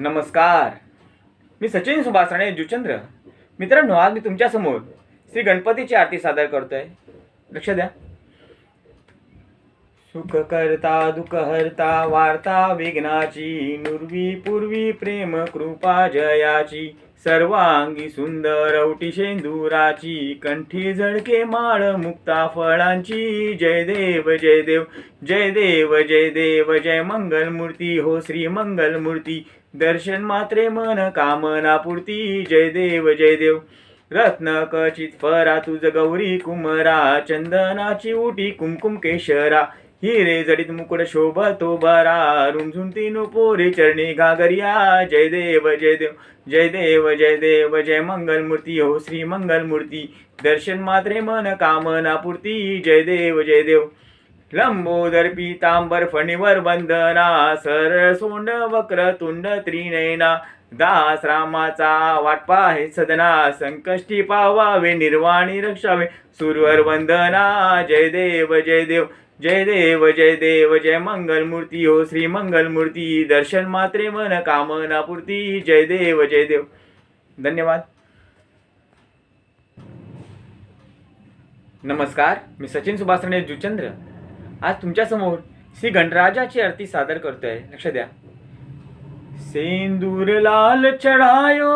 नमस्कार. मी सचिन सुभाषणे जुचंद्र. मित्रांनो आज मी तुमच्यासमोर श्री गणपतीची आरती सादर करतोय. लक्ष द्या. सुख करता दुख हरता वार्ता विघ्नाची नुर्वी पूर्वी प्रेम कृपा जयाची सर्वांगी सुंदर औटी शेंदुराची कंठी झळके माळ मुक्ता फळांची जय देव जय देव जय देव जय देव जय मंगल मूर्ती हो श्री मंगल मूर्ती दर्शन मात्रे मन कामना पूर्ती. जय देव जय देव. रत्न कचित फरा तुझ गौरी कुमरा. चंदनाची उटी कुमकुम केशरा. हिरे जडित मुकुट शोभतो बरा रुंझुंती नुपोरे चरणी घागरिया. जय देव जय देव. जय देव जय देव. जय मंगल मूर्ती हो श्री मंगल मूर्ती दर्शन मात्रे मन कामना पूर्ती. जय देव जय देव. लंबोदर पीतांबर फणीवर वंदना सरळ सोंड वक्र तुंड त्रिनयना दास रामाचा वाटपा आहे सदना संकष्टी पावावे निर्वाणी रक्षावे सुरवर वंदना जय देव जय देव जय देव जय देव जय मंगल मूर्ती हो श्री मंगलमूर्ती दर्शन मात्रे मन कामना पूर्ती जय देव जय देव. धन्यवाद. नमस्कार मी सचिन सुभाषणे जुचंद्र. आज तुमच्यासमोर श्री गणराजाची आरती सादर करतोय. लक्ष द्या. सेंदूर लाल चढ़ायो.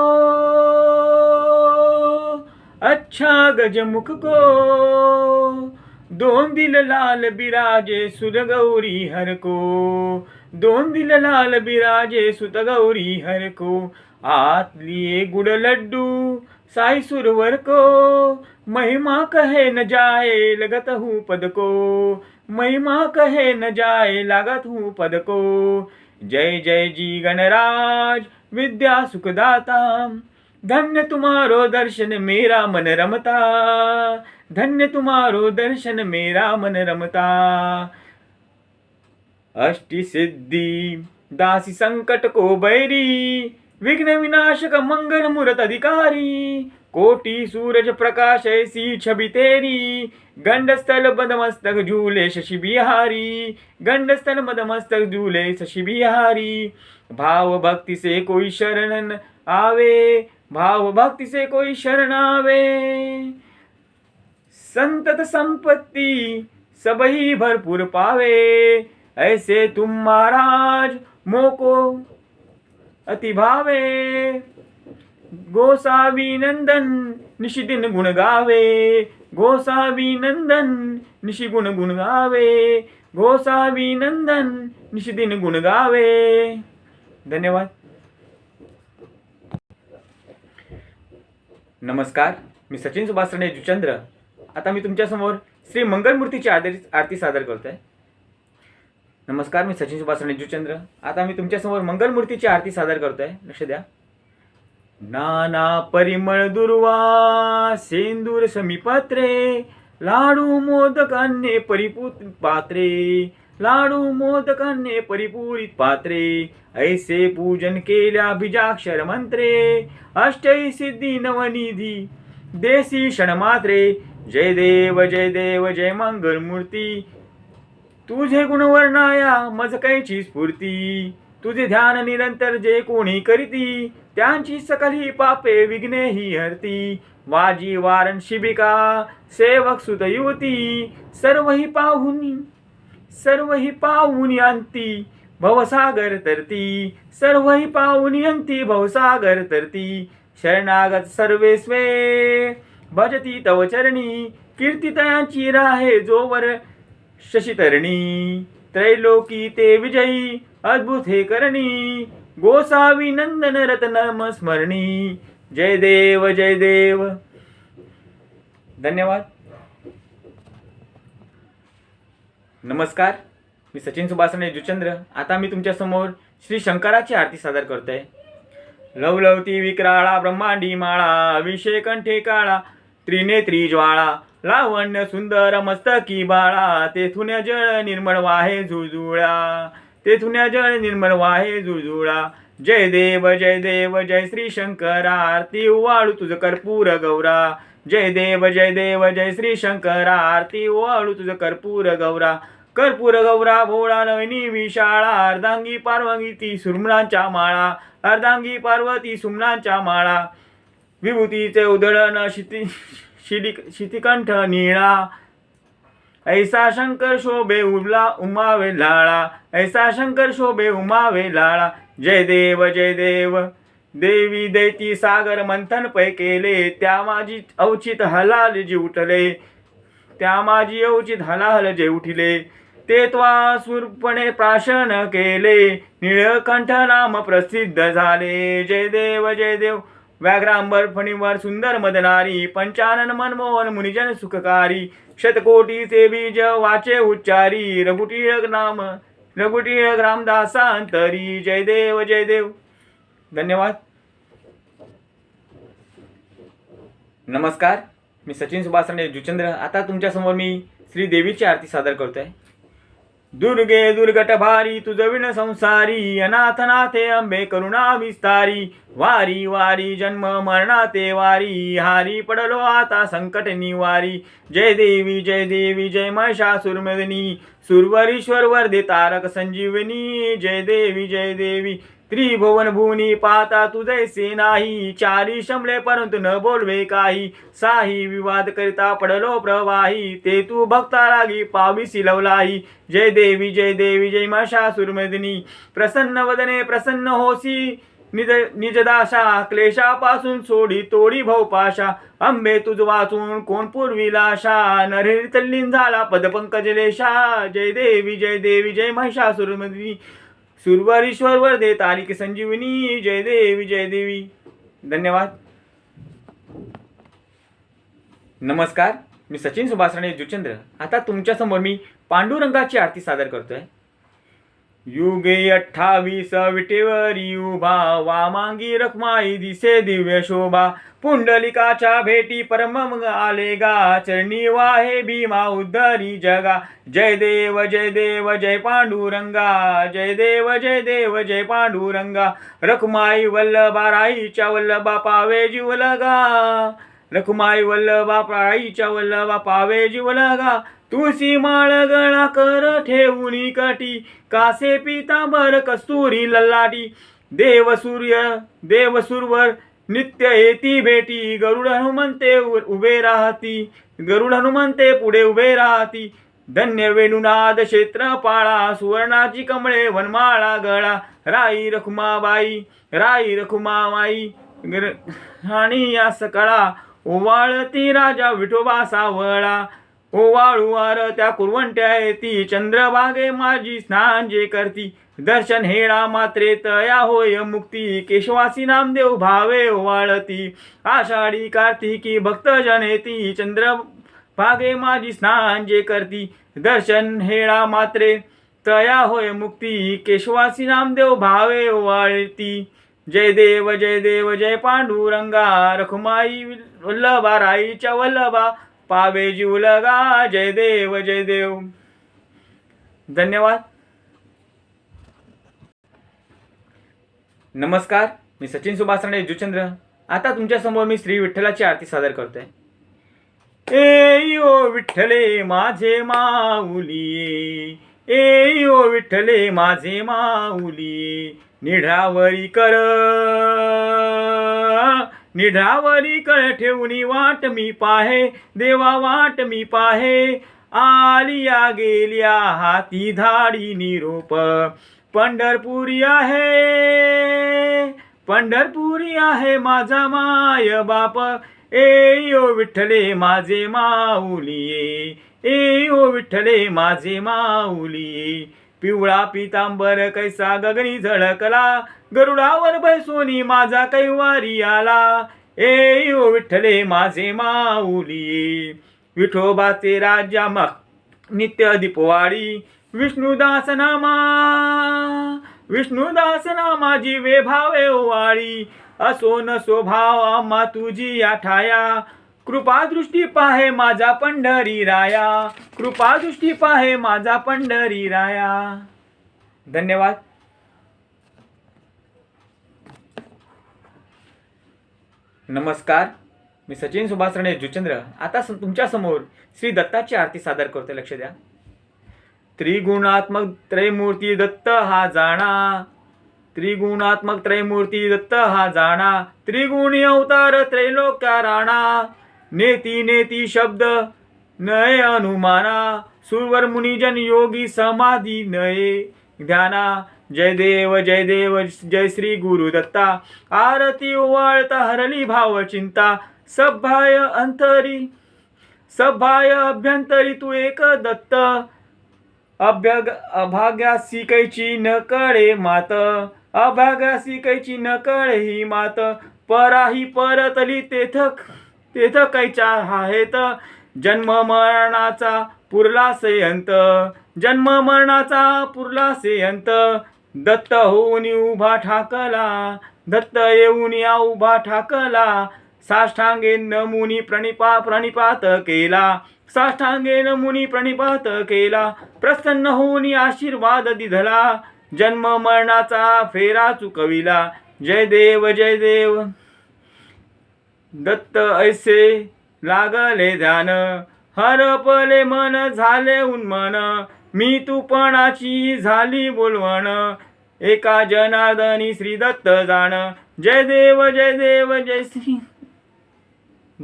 अच्छा गजमुख को. दोन दिल लाल बिराजे सुर गौरी हर को. दोन दिल लाल बिराजे सुत गौरी हर को. हाथ लिए गुड़ लड्डू साई सुरवर को. महिमा कहे न जाए लगत हूँ पद को. महिमा कहे न जाए लागत हूँ पद को। जय जय जी गणराज, विद्या सुखदाता। धन्य तुम्हारो दर्शन मेरा मन रमता। धन्य तुम्हारो दर्शन मेरा मन रमता। अष्टि सिद्धि दासी संकट को बैरी विघ्न विनाशक मंगल मूरत अधिकारी कोटी सूरज प्रकाश ऐसी छवि तेरी। गंडस्थल मदमस्तक झूले शशि बिहारी। गंडस्थल मदमस्तक झूले शशि बिहारी। भाव भक्ति से कोई शरण आवे। भाव भक्ति से कोई शरण आवे। संतत संपत्ति सब ही भरपूर पावे। ऐसे तुम महाराज मोको अति भावे गोसावी नंदन निशिदिन गुण गावे गोसावी नंदन निशी गुण गुण गावे गोसावी नंदन निशिदिन गुण गावे धन्यवाद। नमस्कार मी सचिन सुभाषणे जुचंद्र आता मी तुमच्यासमोर श्री मंगलमूर्तीची आरती आरती सादर करतोय. नमस्कार मी सचिन सुभाष जुचंद्र आता मी तुमच्यासमोर मंगलमूर्तीची आरती सादर करतोय. लक्ष द्या. नाना परिमळ दुर्वा सेंदूर समीपात्रे लाडू मोदकान्ने परिपूत पात्रे लाडू मोदकान्ने परिपूरित पात्रे ऐसे पूजन केल्या बीजाक्षर मंत्रे अष्टै सिद्धी नवनिधी देसी क्षणमात्रे जय देव जय देव जय मंगल मूर्ती तुझे गुणवर्णाया मज कैची स्फूर्ती. तुझे ध्यान निरंतर जे कोणी करीती त्यांची सकली पापे विघ्ने ही हरती. वाजी वारण शिबिका सेवक सुत युवती सर्व ही पाहुनी सर्व ही पाहुनी अंती भवसागर तरती सर्व ही पाहुनी अंती भवसागर तरती. शरणागत सर्वे स्वे भजती तव चरणी कीर्ती तयांची राहे जोवर. शशितरणी त्रैलोकी ते विजयी अद्भुत हे करणी गोसावी नंदन रत्न स्मरणी जय देव जय देव. धन्यवाद. नमस्कार मी सचिन सुभाषणे जुचंद्र. आता मी तुमच्यासमोर श्री शंकराची आरती सादर करतोय. लवलवती विक्राळा ब्रह्मांडी माळा अभिषेक कंठे काळा त्रिनेत्री ज्वाळा लावण्य सुंदर मस्तकी बाळा तेथून जळ निर्मळ वाहे झुळझुळा तेथून जळ निर्मळ वाहे झुळझुळा जय देव जय देव जय श्री शंकरा आरती वाळू तुझ कर्पूर गौरा. जय देव जय देव जय श्री शंकरा आरती वाळू तुझ कर्पूर गौरा. कर्पूर गौरा भोळा नयनी विशाळा. अर्धांगी पार्वती ती सुमनांच्या माळा. अर्धांगी पार्वती सुमनांच्या माळा. विभूतीचे उधळण शिती शिडी शितिकंठ निळा. ऐसा शंकर शोभे उरला उमावे लाळा. ऐसा शंकर शोभे उमावे लाळा. जय देव जय देव. देवी दैती सागर मंथन पै केले. त्या माझी अवचित हलाल जी उठले. त्या माझी अवचित हलाहल जे उठिले. ते त्वा सुरपणे प्राशन केले. निळकंठ नाम प्रसिद्ध झाले. जय देव जय देव. व्याघ्रांबर फणीवर सुंदर मदनारी पंचानन मनमोहन मुनिजन सुखकारी शतकोटीचे बीज वाचे उच्चारी रघुटीळ नाम रघुटीळ रामदासांतरी जय देव जय देव धन्यवाद. नमस्कार मी सचिन सुभाषणे जुचंद्र आता तुमच्यासमोर मी श्री देवीची आरती सादर करतो आहे दुर्गे दुर्गट भारी तुझ विण संसारी अनाथनाथे अंबे करुणा विस्तारी वारी वारी जन्म मरणा ते वारी हारी पडलो आता संकट निवारी. जय देवी जय देवी जय महिषासुरमदिनी सुरवरीश्वर वरदे तारक संजीवनी. जय देवी जय देवी त्रिभुवन भुवनी पाहता तुझैसे नाही. चारी शमले परंतु न बोलवे काही. साही विवाद करिता पडलो प्रवाही. ते तू भक्ता लागी पावी सिलवलाही जय देवी जय देवी जय महिषासुरमदिनी प्रसन्न वदने प्रसन्न होसी. निज निजदाशा क्लेशापासून सोडी तोडी भवपाशा अंबे तुझ वाचून कोण पूर्वीलाशा नरहरी तल्लीन झाला पदपंकजलेशा जय देवी जय देवी जय महिषासुरमदिनी सुरवरीश्वर वर दे तारिक संजीवनी जय देवी जय देवी. धन्यवाद. नमस्कार मी सचिन सुभाषणे जुचंद्र आता तुमच्यासमोर मी पांडुरंगाची आरती सादर करतोय. युगे अठ्ठावीस विटेवरी उभा वामांगी रखमाई दिसे दिव्य शोभा. पुंडलिकाच्या भेटी परमंग आले गा चरणी वाहे भीमा उद्धरी जगा. जय देव जय देव जय पांडुरंगा. जय देव जय देव जय पांडुरंगा. रखमाई वल्लभा राईच्या वल्लभा पावे जीवलगा. रखमाई वल्लभा राईच्या वल्लभा पावे जीवलगा. तुळशी माळ गळा कर ठेवून कटी कासे पितांबर कस्तुरी लल्लाटी. देव सूर्य देव सुरवर नित्य येती भेटी. गरुड हनुमंते उ- उभे राहती. गरुड हनुमंते पुढे उभे राहती. धन्य वेणुनाद क्षेत्र पाळा. सुवर्णाची कमळे वनमाळा गळा. राई रखुमाबाई राई रखुमाबाई आणि या सकळा. ओवाळती राजा विठोबा सावळा. ओवाळू वार त्या कुरवंट्या येती. चंद्रभागे माझी स्नान जे करती. दर्शन हेळा मात्रे तया होय मुक्ती. केशवासी नामदेव भावे ओवाळती. आषाढी कार्तिकी भक्तजन येती. चंद्र भागे माझी स्नान जे करती. दर्शन हेळा मात्रे तया होय मुक्ती. केशवासी नामदेव भावे ओवाळती. जय देव जय देव जय पांडुरंगा. रखुमाई वल्लभा राईच्या वल्लभा. पावे जीवलगा जय देव जय देव. धन्यवाद. नमस्कार मी सचिन सुभाषणे जुचंद्र. आता तुमच्यासमोर मी श्री विठ्ठलाची आरती सादर करतोय. ए ओ विठ्ठले माझे माऊली ए ओ विठ्ठले माझे माऊली निढावरी कर. निढावरी कळ ठेवणी वाट मी पाहे देवा वाट मी पाहे. आलिया गेल्या हाती धाडी निरोप. पंढरपुरी आहे पंढरपुरी आहे माझा माय बाप. ए ओ विठ्ठले माझे माऊली ए ओ विठ्ठले माझे माऊली पिवळा पितांबर कैसा गगनी झळकला गरुडावर बैसोनी माझा कैवारी आला. ए ओ विठ्ठले माझे माऊली. विठोबाचे राजा मग नित्य दीपवाळी. विष्णुदास नामा विष्णुदास नामा जीवे भावे ओवाळी. असो न स्वभाव आम्हा तुझी या ठाया कृपा दृष्टी पाहे माझा पंढरी राया. कृपा दृष्टी पाहे माझा पंढरी राया. धन्यवाद. नमस्कार. मी सचिन सुभाष रणे जुचंद्र. आता तुमच्यासमोर श्री दत्ताची आरती सादर करतो. लक्ष द्या. त्रिगुणात्मक त्रयमूर्ती दत्त हा जाणा. त्रिगुणात्मक त्रयमूर्ती दत्त हा जाणा. त्रिगुणी अवतार त्रैलोक्या राणा. नेती नेती शब्द नये अनुमाना. सुरवर मुनिजन योगी समाधी नये ध्याना. जय देव जय देव जय श्री गुरु दत्ता। आरती ओवाळता हरली भाव चिंता। सभाय अंतरी सभाय अभ्यंतरी तू एक दत्त। अभ्यग अभाग्यासी कैची न कळे मात। अभाग्यासी कैची न कळे ही मात। पराही परतली तेथ तेथ कैच्या आहेत जन्म मरणाचा पुरला सेयंत जन्म मरणाचा पुरला सेयंत दत्त होऊन उभा ठाकला दत्त येऊन या उभा ठाकला. साष्टांगे नमुनी प्रणिपा प्रणिपात केला. साष्टांगे नमुनी प्रणिपात केला. प्रसन्न होऊन आशीर्वाद दिधला. जन्म मरणाचा फेरा चुकविला. जय देव जय देव. दत्त ऐसे लागले ध्यान. हरपले मन झाले उन्मन. मी तूपणाची झाली बोलवण. एका जनार्दनी श्री दत्त जाण. जय देव जय देव जय श्री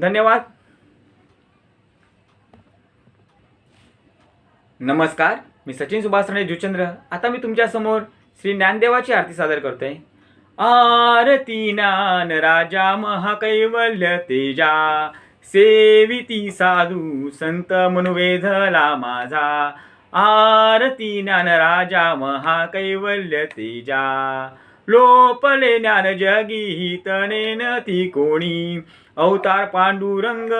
धन्यवाद. नमस्कार मी सचिन सुभाष राणे जुचंद्र. आता मी तुमच्यासमोर श्री ज्ञानदेवाची आरती सादर करतोय. आरती ज्ञान राजा महाकैवल्य तेजा. सेविती साधू संत मनुवेधला माझा. आरती ज्ञान राजा महाकैवल्य तेजा. लोपले ज्ञान जगी तणेन ती कोणी. अवतार पांडुरंग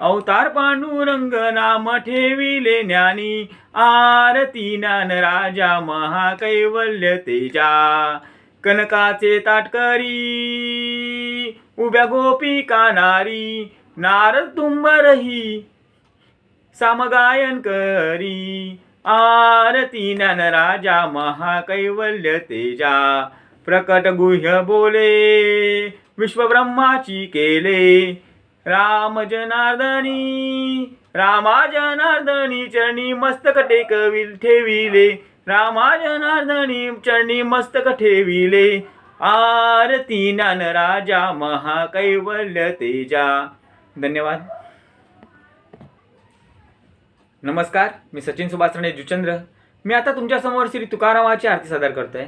अवतार पांडुरंग नाम ठेविले ज्ञानी. आरती ज्ञान राजा महाकैवल्य तेजा. कनकाचे ताटकरी उभ्या गोपी नारी. नारद तुंबरही सामगायन करी आरती ज्ञान राजा महाकैवल्य तेजा प्रकट गुह्य बोले विश्वब्रह्माची केले राम जनार्दनी रामा जनार्दनी चरणी मस्तक टेकविल ठेविले रामा जनार्दनी चरणी मस्तक ठेविले आरती ज्ञान राजा महाकैवल्य तेजा. धन्यवाद. नमस्कार मी सचिन सुभाष राणे जुचंद्र. मी आता तुमच्यासमोर श्री तुकारामाची आरती सादर करतोय.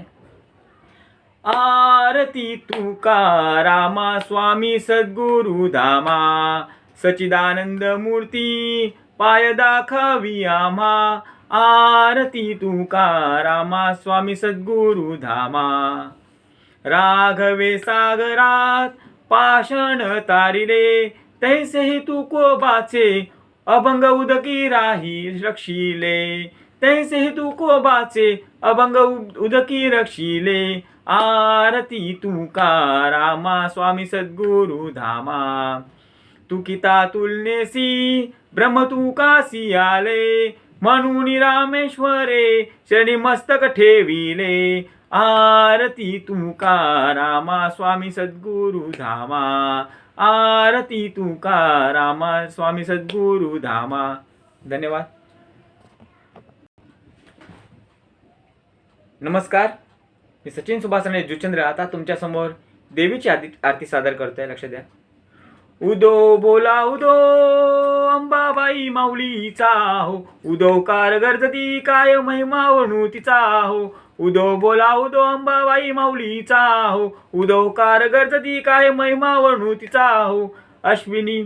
आरती तुकारामा स्वामी सद्गुरु धामा सचिदानंद मूर्ती पाय दाखवी आम्हा. आरती तुकारामा स्वामी सद्गुरु धामा राघवे सागरात पाषण तारिले तैसे तू कोबाचे अभंग उदकी राही रक्षिले. तैसे तू कोबाचे अभंग उदकी रक्षिले. आरती तुकारामा स्वामी सद्गुरु धामा. तुकिता तुलनेसी ब्रह्म तू कासी आले म्हणून रामेश्वरे शनी मस्तक ठेविले. आरती तुकारामा स्वामी सद्गुरु धामा. आरती तुकारामा स्वामी सद्गुरु धामा. धन्यवाद. नमस्कार. मी सचिन सुभाषराणे जुचंद्र. आता तुमच्यासमोर देवीची आरती आरती सादर करतोय. लक्ष द्या. उदो बोला उदो अंबाबाई माऊलीचा हो. उदो कार गरजती काय महिमा वणू तिचा हो. उदो बोला उदो अंबाबाई माऊलीचा हो. उदो कार गरजती काय महिमा वणू तिचा हो. अश्विनी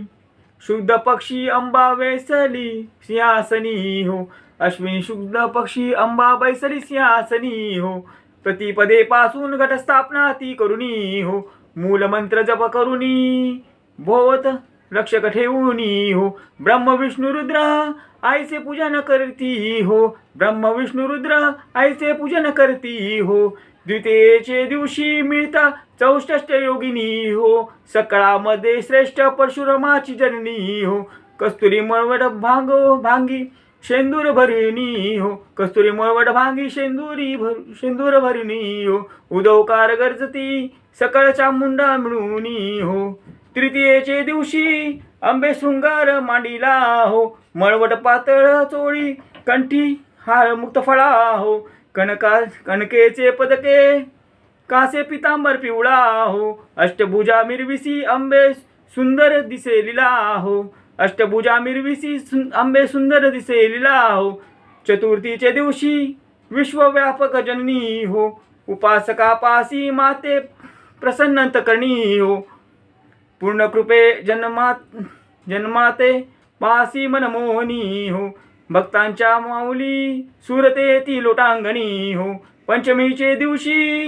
शुद्ध पक्षी अंबा वेसली सिंहासनी हो. अश्विनी शुद्ध पक्षी अंबा बैसली सिंहासनी हो. प्रतिपदे पासून घटस्थापना ती करुणी हो. मूलमंत्र जप करुणी भोवत रक्षक ठेवूनी हो ब्रह्म विष्णू रुद्र आईचे पूजन करती हो ब्रह्म विष्णू रुद्र आईचे पूजन करती हो द्वितीयेचे दिवशी मिळता चौष्ट योगिनी हो सकाळामध्ये श्रेष्ठ परशुरामाची जननी हो कस्तुरी मळवट भांगो भांगी शेंदूर भरिणी हो कस्तुरी मळवट भांगी शेंदुरी भर शेंदूर भरिणी हो उदवकार गरजती सकाळच्या मुंडा मिळूनी हो तृतीयेचे दिवशी आंबे शृंगार मांडिला हो. मळवट पातळ चोळी कंठी हार मुक्त फळा हो. कणका कणकेचे पदके कासे पितांबर पिवळा हो. अष्टभुजा मिरविसी आंबे सुंदर दिसे लिला हो. अष्टभुजा मिरविसी सुं- आंबे सुंदर दिसे लिला हो. चतुर्थीचे दिवशी विश्वव्यापक जननी हो. उपासका पासी माते प्रसन्नंत करणी हो. पूर्णकृपे जन्मात जन्माते पासी मनमोहनी हो. भक्तांच्या माऊली सुरते ती लोटांगणी हो. पंचमीचे दिवशी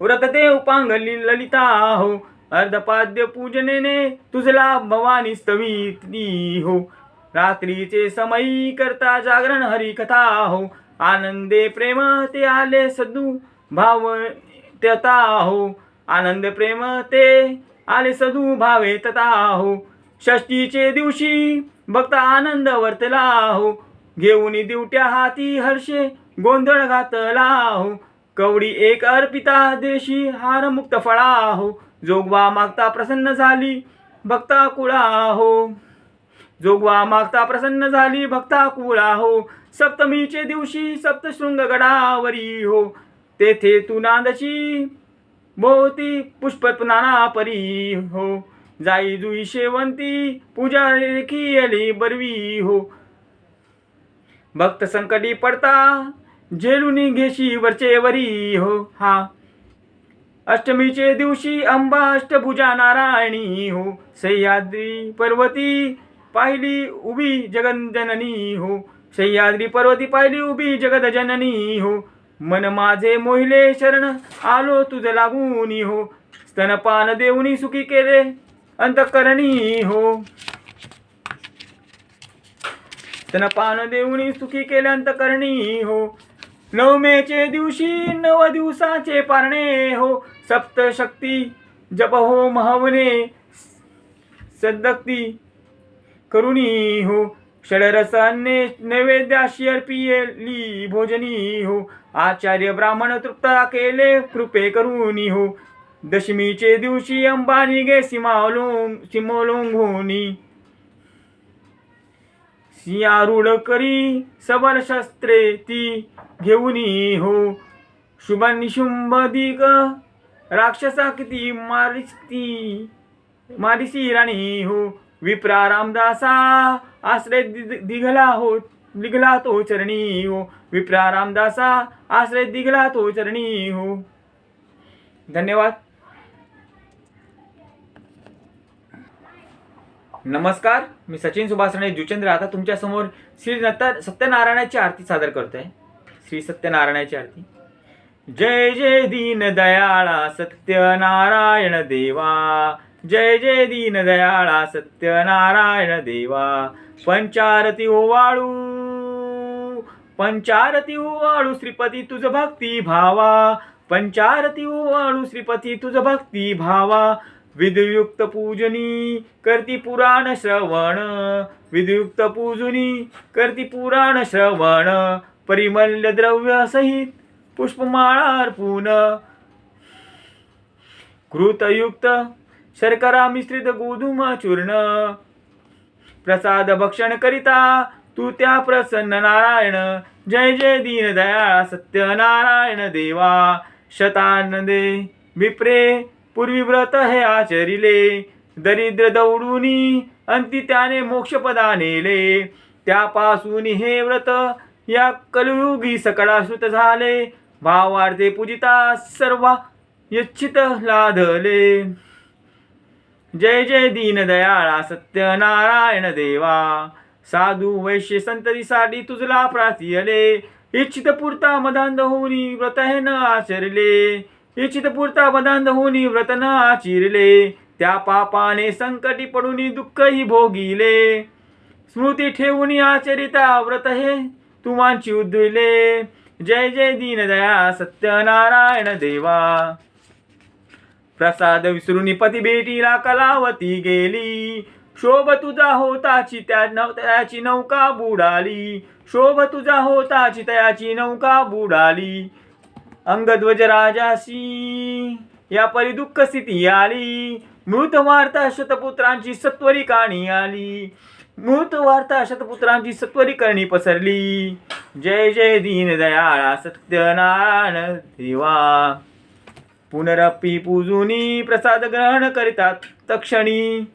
व्रतते उपांगली ललिता हो. अर्धपाद्य पूजनेने तुझला भवानी स्तवी हो. रात्रीचे समयी करता जागरण हरिकथा हो. आनंदे प्रेम ते आले सदू भाव त्यता हो. आनंद प्रेम ते आले सदू भावे तथा हो षष्टीचे दिवशी भक्त आनंद वर्तला हो घेऊन दिवट्या हाती हर्षे गोंधळ घातला हो कवडी एक अर्पिता देशी हार मुक्त फळा हो जोगवा मागता प्रसन्न झाली भक्ता कुळा हो जोगवा मागता प्रसन्न झाली भक्ता कुळा हो सप्तमीचे दिवशी सप्तशृंग गडावरी हो. तेथे तू नांदची भोवती पुष्प नाना परी हो. जाई जुई शेवंती पूजा रेखी बरवी हो. भक्त संकटी पडता झेलुनी घेशी वरचे वरी हो. हा. अष्टमीचे दिवशी अंबा अष्टभुजा नारायणी हो. सह्याद्री पर्वती पाहिली उभी जगनजननी हो. सह्याद्री पर्वती पाहिली उभी जगदजननी हो. मन माझे मोहिले शरण आलो तुझ लागूनी हो स्तनपान देऊनी सुखी केले अंतकरणी हो स्तनपान देऊनी सुखी केले अंतकरणी हो नवमेचे दिवशी नव दिवसाचे पारणे हो सप्तशक्ती जप हो महावने सद्दक्ती करुणी हो षडरसाने नैवेद्याशी अर्पियली भोजनी हो आचार्य ब्राह्मण तृप्ता केले कृपे करून हो दशमीचे दिवशी अंबानी गे सीमालोंग सीमोलोंघोनी सियारूढ करी सबल शस्त्रे ती घेऊनी हो शुभ दिग. राक्षसा किती मारिस्ती मारिसी राणी हो विप्रा रामदासा आश्रय दि- दिघला हो दिगला तो चरणी हो विप्रा रामदासा आश्रय दिघला तो चरणी हो धन्यवाद। नमस्कार मी सचिन सुभाष जुचंद्र. आता तुमच्यासमोर श्री नत्ता सत्यनारायणाची आरती सादर करतोय. श्री सत्यनारायणाची आरती. जय जय दीन दयाळा सत्यनारायण देवा. जय जय दीन दयाळा सत्यनारायण देवा. पंचारती ओवाळू. पंचारती ओवाळू श्रीपती तुझ भक्ती भावा. पंचारती ओवाळू श्रीपती तुझ भक्ती भावा. विधयुक्त पूजनी करती पुराण श्रवण. विधयुक्त पूजनी करती पुराण श्रवण. परिमल्य द्रव्य सहित पुष्पमाळा अर्पून. कृतयुक्त शर्करा मिश्रित गोधूम चूर्ण प्रसाद भक्षण करिता तू त्या प्रसन्न नारायण. जय जय दीन दयाळा सत्यनारायण देवा. शतानंदे विप्रे पूर्वी व्रत हे आचरिले. दरिद्र दौडूनी अंती त्याने मोक्षपदा नेले. त्यापासून हे व्रत या कलयुगी सकळाश्रुत झाले. भावार्थे पूजिता सर्व यच्छित लाधले जय जय दीनदयाळा सत्यनारायण देवा. साधू वैश्य संततीसाठी तुझला प्रार्थियले इच्छित पुरता मदांध होनी व्रत हे न आचरले. इच्छित पुरता मदांध होनी व्रत न आचिरले. त्या पापाने संकटी पडून दुःखही भोगिले. स्मृती ठेवून आचरिता व्रत हे तुमांची उद्विले. जय जय दीनदया सत्यनारायण देवा. प्रसाद विसरून पती भेटीला कलावती गेली. शोभ तुझा होताची त्या नव त्याची नौका बुडाली. शोभ तुझा होताची त्याची नौका बुडाली. अंगध्वज राजाशी या परी दुःख स्थिती आली. मृत वार्ता शतपुत्रांची सत्वरी काणी आली. मृत वार्ता शतपुत्रांची सत्वरी करणी पसरली. जय जय दीन दयाळा सत्यनारायण देवा. पुनरपी पूजुनी प्रसाद ग्रहण करतात तक्षणी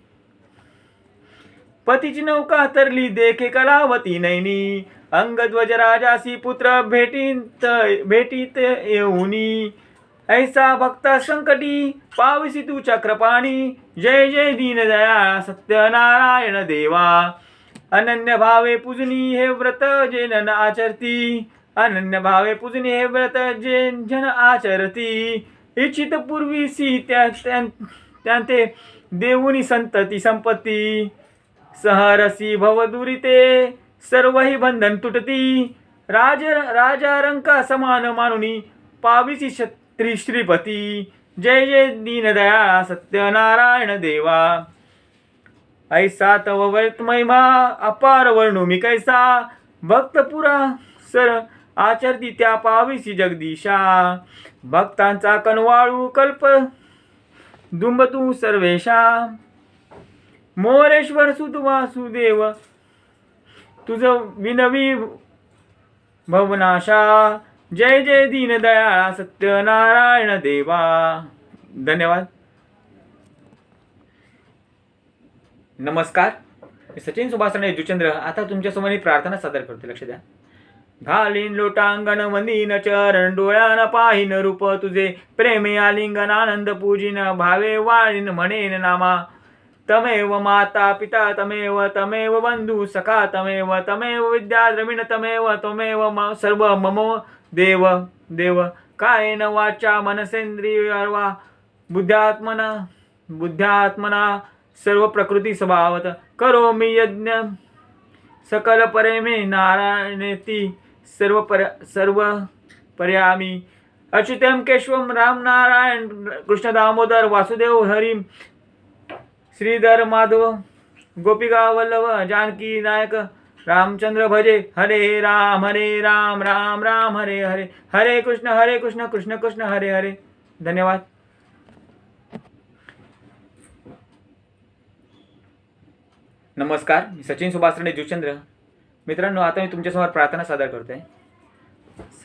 पतीची नौका तरली देखे कलावती नैनी. अंगध्वज राजासी पुत्र भेटीत भेटीत येऊनी. ऐसा भक्ता संकटी पावसी तू चक्रपाणी. जय जय दीनदया सत्यनारायण देवा. अनन्य भावे पूजनी हे व्रत जे नन आचरती. अनन्य भावे पूजनी हे व्रत जे जन आचरती. इच्छित पूर्वीसी त्या त्या- त्यांते देऊनी संतती संपत्ती. सहरसी भवदुरिते सर्वही बंधन तुटती. राज राजा रंका समान मानुनी पाविसी क्षत्री श्रीपती. जय जय दीनदया सत्यनारायण देवा. ऐसा तव वर्त महिमा अपार वर्णुमी कैसा. भक्तपुरा सर आचरती त्या पाविसी जगदीशा. भक्तांचा कनवाळू कल्प दुंबतू सर्वेशा. मोरेश्वर सुत वासुदेव तुझ विनवी भवनाशा। जय जय दीनदयाळा सत्यनारायण देवा। धन्यवाद। नमस्कार। मी सचिन सुभाषणे जुचंद्र। आता तुमच्यासमोर एक प्रार्थना सादर करते लक्ष द्या. घालीन लोटांगण वंदीन चरण डोळ्यान पाहिन रूप तुझे. प्रेमे आलिंगन आनंद पूजिन भावे वाळीन म्हणेन नामा. तमेव माता पिता तमेव तमेव बंधू सखा तमेव तमेव विद्या द्रविण तमेव त्वमेव म सर्व मम देव देव. कायेन वाचा मनसेंद्रियर्वा बुद्ध्यात्मना बुद्ध्यात्मना सर्व प्रकृती स्वभावत. करोमि यज्ञ सकल परेमे नारायणेती सर्व पर सर्व पर्यामी. अच्युतम केशवम राम नारायण कृष्ण दामोदर वासुदेव हरिम श्रीधर माधव गोपिका वल्लभ जानकी नायक रामचंद्र भजे हरे राम हरे राम राम राम हरे हरे हरे कृष्ण हरे कृष्ण कृष्ण कृष्ण हरे हरे. धन्यवाद. नमस्कार मी सचिन सुभाषराणे जुचंद्र मित्रांनो आता मी तुमच्यासमोर प्रार्थना सादर करतो आहे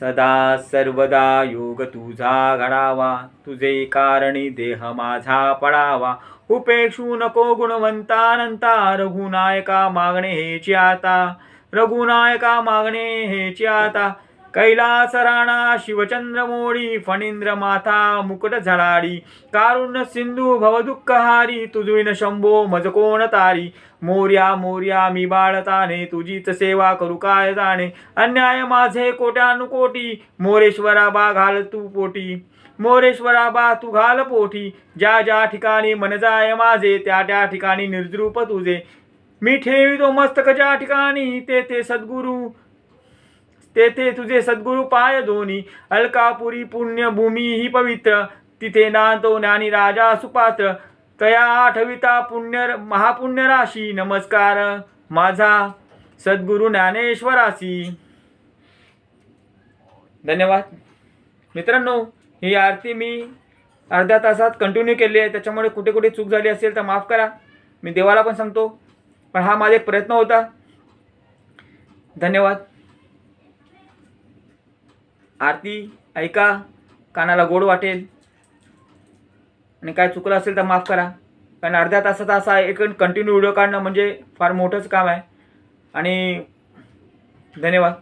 सदा सर्वदा योग तुझा घडावा. तुझे कारणी देह माझा पडावा उपेक्षू नको गुणवंतानंता. रघुनायका मागणे हेची आता. रघुनायका मागणे हेची आता. कैलास राणा शिवचंद्र मोडी फणींद्र माथा मुकुट झळाडी कारुण्य सिंधू भवदुःखहारी तुझविन शंभो मज कोण तारी मोर्या मोर्या मी बाळताने तुझीच सेवा करू काय जाणे? अन्याय माझे कोट्यानुकोटी मोरेश्वरा बा घाल तू पोटी. मोरेश्वरा बा तू घाल पोटी ज्या ज्या ठिकाणी मन जाय माझे त्या त्या ठिकाणी निर्द्रूप तुझे. मी ठेवितो मस्तक ज्या ठिकाणी तेथे सद्गुरू. तेथे तुझे सद्गुरू पाय धोनी अलकापुरी पुण्यभूमी ही पवित्र तिथे नांदतो ज्ञानी राजा सुपात्र तया आठविता पुण्य महापुण्य राशी नमस्कार माझा सद्गुरू ज्ञानेश्वरासी धन्यवाद. मित्रांनो ही आरती मी अर्ध्या तासात कंटिन्यू केली आहे त्याच्यामुळे कुठे कुठे चूक झाली असेल तर माफ करा. मी देवाला पण सांगतो पण हा माझा एक प्रयत्न होता. धन्यवाद. आरती ऐका कानाला गोड वाटेल. आणि काय चुकलं असेल तर माफ करा. कारण अर्ध्या तासाचा असा एक कंटिन्यू व्हिडिओ काढणं म्हणजे फार मोठंच काम आहे. आणि धन्यवाद.